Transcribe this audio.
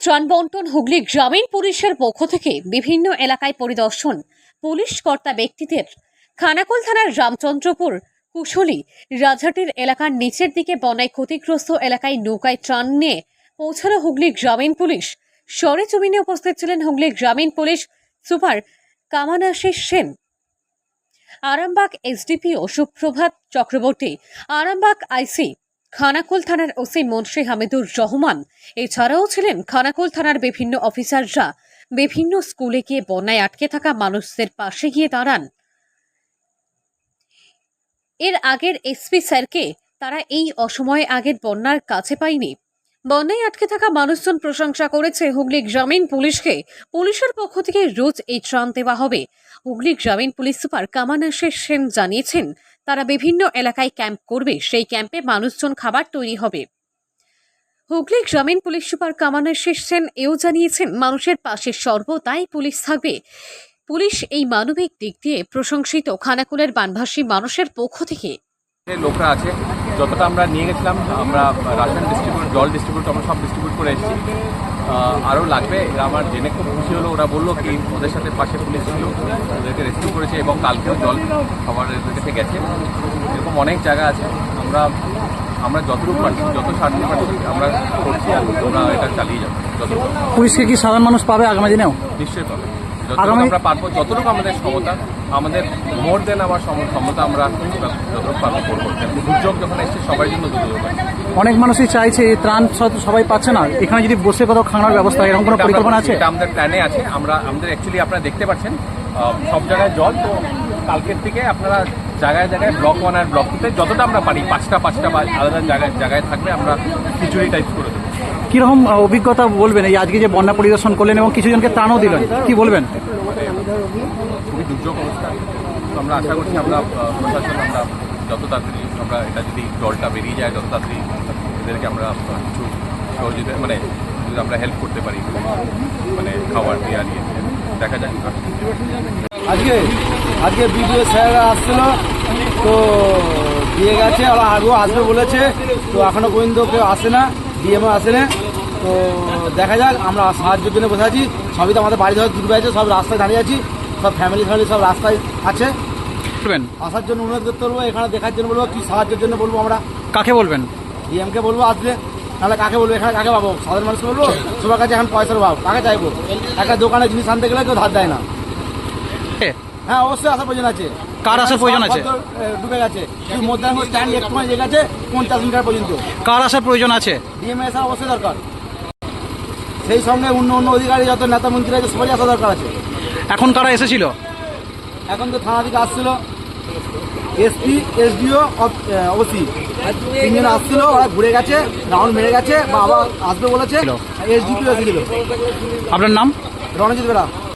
ত্রাণ বন্টন হুগলি গ্রামীণ পুলিশের পক্ষ থেকে বিভিন্ন এলাকায় পরিদর্শন। পুলিশ কর্তা ব্যক্তিদের খানাকুল থানার রামচন্দ্রপুর কুশলী রাজহাটির এলাকার নিচের দিকে বনায় ক্ষতিগ্রস্ত এলাকায় নৌকায় ত্রাণ নিয়ে পৌঁছালো হুগলি গ্রামীণ পুলিশ। সরেজমিনে উপস্থিত ছিলেন হুগলি গ্রামীণ police super Kamanashis Sen. Arambagh SDPO Suprabhat Chakraborty. Arambagh আইসি খানাকুল থানার ওসি মুন্সি হামিদুর রহমান। এছাড়াও ছিলেন খানাকুল থানার বিভিন্ন অফিসাররা। বিভিন্ন স্কুলে গিয়ে বন্যায় আটকে থাকা মানুষদের পাশে গিয়ে দাঁড়ান। এর আগের এসপি স্যারকে তারা এই অসময়ে আগের বন্যার কাছে পায়নি। বন্যায় আটকে থাকা মানুষজন প্রশংসা করেছে হুগলি গ্রামীণ পুলিশকে। পুলিশের পক্ষ থেকে রোজ এই ত্রাণ দেওয়া হবে। হুগলি গ্রামীণ পুলিশ সুপার কামানাশের সেন জানিয়েছেন তারা বিভিন্ন এলাকায় ক্যাম্প করবে। সেই ক্যাম্পে মানুষজন খাবার তৈরি হবে। হুগলি গ্রামীণ পুলিশ সুপার কামানাশের সেন এও জানিয়েছেন, মানুষের পাশে সর্বদাই পুলিশ থাকবে। পুলিশ এই মানবিক দিক দিয়ে প্রশংসিত। খানাকুলের বানভাসী মানুষের পক্ষ থেকে। লোকরা আছে। যতটা আমরা নিয়ে গেছিলাম, আমরা রাশন ডিস্ট্রিবিউট জল ডিস্ট্রিবিউট আমরা সব ডিস্ট্রিবিউট করে এসেছি। আরও লাগবে। আমার জেনে খুব খুশি হলো। ওরা বলল কি, ওদের সাথে পাশে পুলিশ ছিল। ওদেরকে রেস্কিউ করেছে। এবং কালকেও জল খাবার কাছে গেছে। এরকম অনেক জায়গা আছে। আমরা আমরা যতটুকু পারছি যত সাহায্য পারছি আমরা করছি আর আমরা এটা চালিয়ে যাব যতটুকু। পুলিশকে কি সাধারণ মানুষ পাবে আগামী দিনেও? নিশ্চয়ই পাবে। যতটুকু আমরা পারব যতটুকু আমাদের ক্ষমতা আমাদের মোর দেন আমার ক্ষমতা আমরা যতটুকু পারব করব দুর্যোগ যখন এসছে সবাই জন্য দুর্যোগ। অনেক মানুষই চাইছে এই ত্রাণ সবাই পাচ্ছে না। এখানে যদি বসে কোথাও খাওয়ানোর ব্যবস্থা এরকম কোনো পরিকল্পনা আছে? এটা আমাদের প্ল্যানে আছে। আমরা আমাদের অ্যাকচুয়ালি আপনারা দেখতে পাচ্ছেন সব জায়গায় জল তো কালকের থেকে আপনারা জায়গায় জায়গায় ব্লক ওয়ান আর ব্লক টুতে যতটা আমরা পারি পাঁচটা পাঁচটা বা আলাদা জায়গায় জায়গায় থাকবে আমরা খিচুড়ি টাইপ করে দেবো। কীরকম অভিজ্ঞতা বলবেন? এই আজকে যে বন্যা পরিদর্শন করলেন এবং কিছু জনকে ত্রাণও দিলেন কি বলবেন? খুবই দুর্যোগ অবস্থা। আমরা আশা করছি আমরা প্রশাসন আমরা যত তাড়াতাড়ি আমরা এটা যদি জলটা বেরিয়ে যায় যত তাড়াতাড়ি এদেরকে আমরা কিছু সহযোগিতা মানে আমরা হেল্প করতে পারি মানে খাবার দেওয়া নিয়ে। দেখা যাক আজকে আজকে বিডিও স্যাররা আসছিল তো দিয়ে গেছে আর আরও আসবে বলেছে তো এখনও পর্যন্ত কেউ আসে না ডিএমও আসে না তো দেখা যাক আমরা সাহায্যের জন্য বসে আছি সবই তো আমাদের বাড়ি ধরে দূর আছে সব রাস্তায় দাঁড়িয়ে আছি সব ফ্যামিলি ফ্যামিলি সব রাস্তায় আছে। বলবেন? আসার জন্য অনুরোধ করতে বলব এখানে দেখার জন্য বলব কী সাহায্যের জন্য বলব আমরা? কাকে বলবেন? ডিএমকে বলব আসলে তাহলে কাকে বলব? এখানে কাকে পাবো? সাধারণ মানুষ বলব? সবার কাছে এখন পয়সার অভাব। কাকে চাইব? একটা দোকানে জিনিস আনতে গেলে কেউ ধার দেয় না। হ্যাঁ অবশ্যই আসার প্রয়োজন আছে। কার আসার প্রয়োজন আছে? ডুবে গেছে। মধ্যাহ্ন স্ট্যান্ড একটু মানে গেছে পঞ্চাশ মিটার পর্যন্ত। কার আসার প্রয়োজন আছে? ডিএমএ আসা অবশ্যই দরকার। সেই সঙ্গে অন্য অন্য অধিকারী যত নেতা মন্ত্রী আছে সবাই আসা দরকার আছে। এখন কারা এসেছিল? এখন তো থানা থেকে আসছিল। SP SDO OC. তিনজন আসছিল ওরা ঘুরে গেছে রাউন্ড মেরে গেছে বা আবার আসবে বলেছে এসডিপিও এসডিপি এসেছিল আপনার নাম? রণজিৎ বেড়া।